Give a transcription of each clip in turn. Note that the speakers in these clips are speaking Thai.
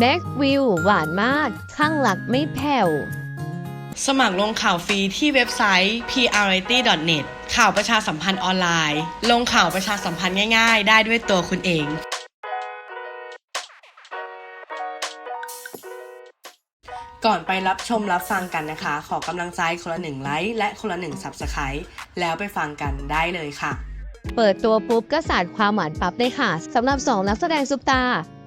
แม็กวิวหวานมาก ข้างหลักไม่แผ่ว สมัครลงข่าวฟรีที่เว็บไซต์ priority.net ข่าวประชาสัมพันธ์ออนไลน์ ลงข่าวประชาสัมพันธ์ง่ายๆ ได้ด้วยตัวคุณเองก่อนไปรับชมรับฟังกันนะคะ ขอกำลังใจคนละหนึ่งไลค์และคนละหนึ่ง Subscribe แล้วไปฟังกันได้เลยค่ะ เปิดตัวปุ๊บก็สาดความหวานปั๊บเลยค่ะสำหรับ 2 นักแสดงซุปตา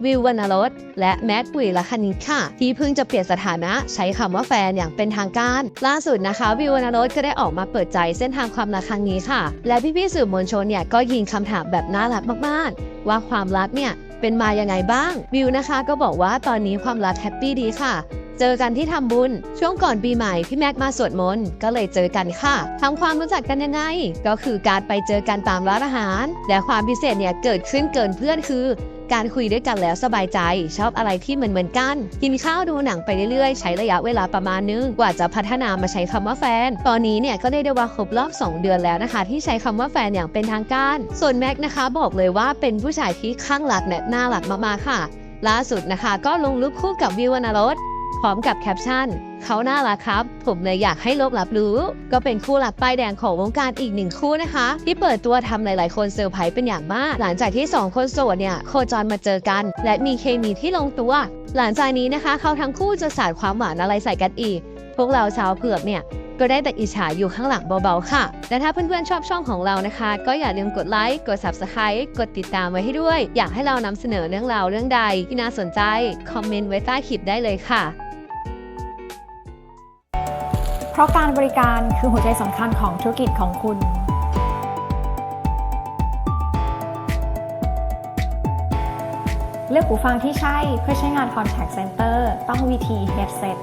วิววรรณรสและแมทวิลคณิตค่ะ ที่เพิ่งจะเปลี่ยนสถานะใช้คำว่าแฟนอย่างเป็นทางการ ล่าสุดนะคะ วิววรรณรสก็ได้ออกมาเปิดใจเส้นทางความรักครั้งนี้ค่ะ และพี่ๆสื่อมวลชนเนี่ยก็ยิงคำถามแบบน่ารักมากๆ ว่าความรักเนี่ยเป็นมายังไงบ้าง วิวนะคะก็บอกว่าตอนนี้ความรักแฮปปี้ดีค่ะ เจอกันที่ทำบุญ ช่วงก่อนปีใหม่พี่แม็กมาสวดมนต์ก็เลยเจอกันค่ะทำความรู้จักกันยังไง ก็คือการไปเจอกันตามร้านอาหาร และความพิเศษเนี่ยเกิดขึ้นเกินเพื่อนคือการคุยด้วยกันแล้วสบายใจ ชอบอะไรที่เหมือนเหมือนกัน กินข้าวดูหนังไปเรื่อยๆ ใช้ระยะเวลาประมาณนึง กว่าจะพัฒนามาใช้คำว่าแฟน ตอนนี้เนี่ยก็ได้ได้ว่าครบรอบ 2 เดือนแล้วนะคะ ที่ใช้คำว่าแฟนอย่างเป็นทางการ ส่วนแม็กนะคะบอกเลยว่าเป็นผู้ชายที่ข้างรักและน่ารักมากๆค่ะล่าสุดนะคะ ก็ลงรูปคู่กับวิววรรณรส พร้อมกับแคปชั่น เขาน่ารักครับ ผมเลยอยากให้โลกรับรู้ ก็เป็นคู่หลักป้ายแดงของวงการอีกหนึ่งคู่นะคะ ที่เปิดตัวทำหลาย ๆ คนเซอร์ไพรส์เป็นอย่างมาก หลังจากที่ 2 คนโสดเนี่ย โคจรมาเจอกัน และมีเคมีที่ลงตัว หลังจากนี้นะคะ เขาทั้งคู่จะสาดความหวานอะไรใส่กันอีก พวกเราชาวเผือกเนี่ย ก็ได้แต่อิจฉาอยู่ข้างหลังเบาๆค่ะ และถ้าเพื่อนๆชอบช่องของเรานะคะ ก็อย่าลืมกดไลค์ กด Subscribe กดติดตามไว้ให้ด้วย อยากให้เรานำเสนอเรื่องราวเรื่องใดที่น่าสนใจ คอมเมนต์ไว้ใต้คลิปได้เลยค่ะ เพราะการบริการคือหัวใจสำคัญของธุรกิจของคุณเลือกหูฟังที่ใช่เพื่อใช้งาน Contact Center ต้อง VT Headset